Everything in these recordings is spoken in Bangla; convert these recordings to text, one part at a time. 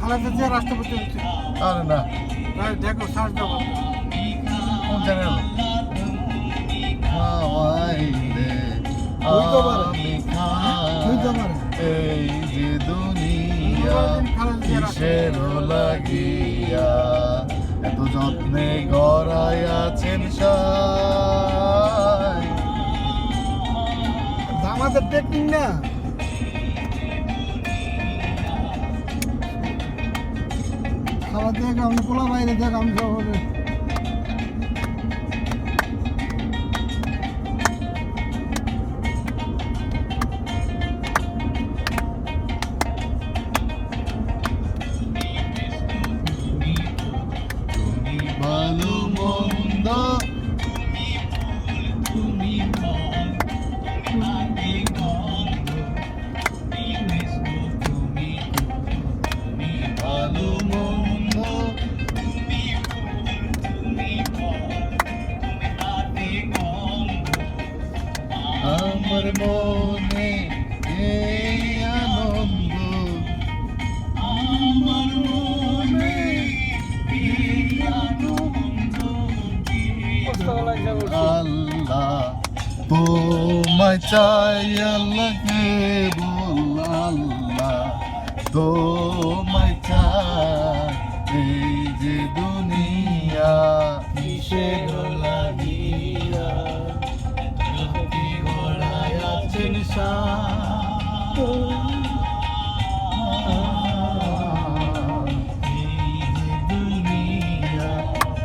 খালাদা জিয়া রাষ্ট্রপতি হচ্ছে। আরে না। দেখো সার্চ দেবো কোন চ্যানেল। এই যে দুনিয়া কিসের লাগিয়া? এত যত্নে গড়াইয়াছেন সাই আমাদের টেকনিক না। খাবার দেখ আমি পোলা বাইরে দেখ আমি সব আমার মনে এই আনন্দ। আমার মনে এই আনন্দ। আল্লাহ তোমায় চাই আল্লাহকে বল আল্লাহ তোমায় চাই এই যে দুনিয়া কিসের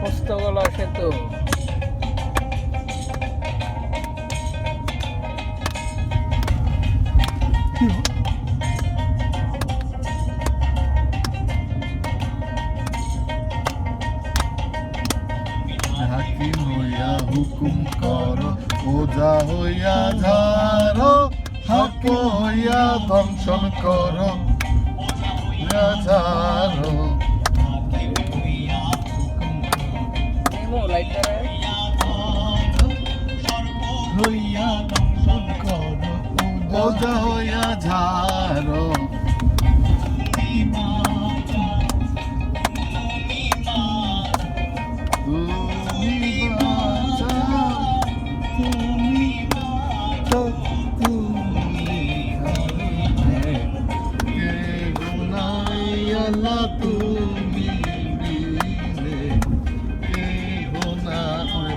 হস্তকলা সেতু। হাকিম করো ওজা হইয়া হক হইয়া ধ্বংসন করো। হইয়া ধ্বংসন করো। ওজা হইয়া ঝাড়ো আল্লাহ তুমি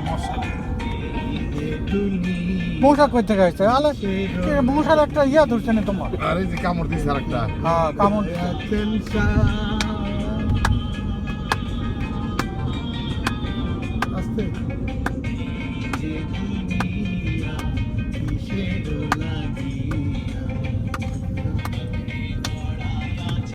মশা। মশা করতে গেছে আলে মশার একটা ইয়া ধরছে না তোমার? আরে যে কামড় দিছে আরেকটা। হ্যাঁ কামড় আস্তে।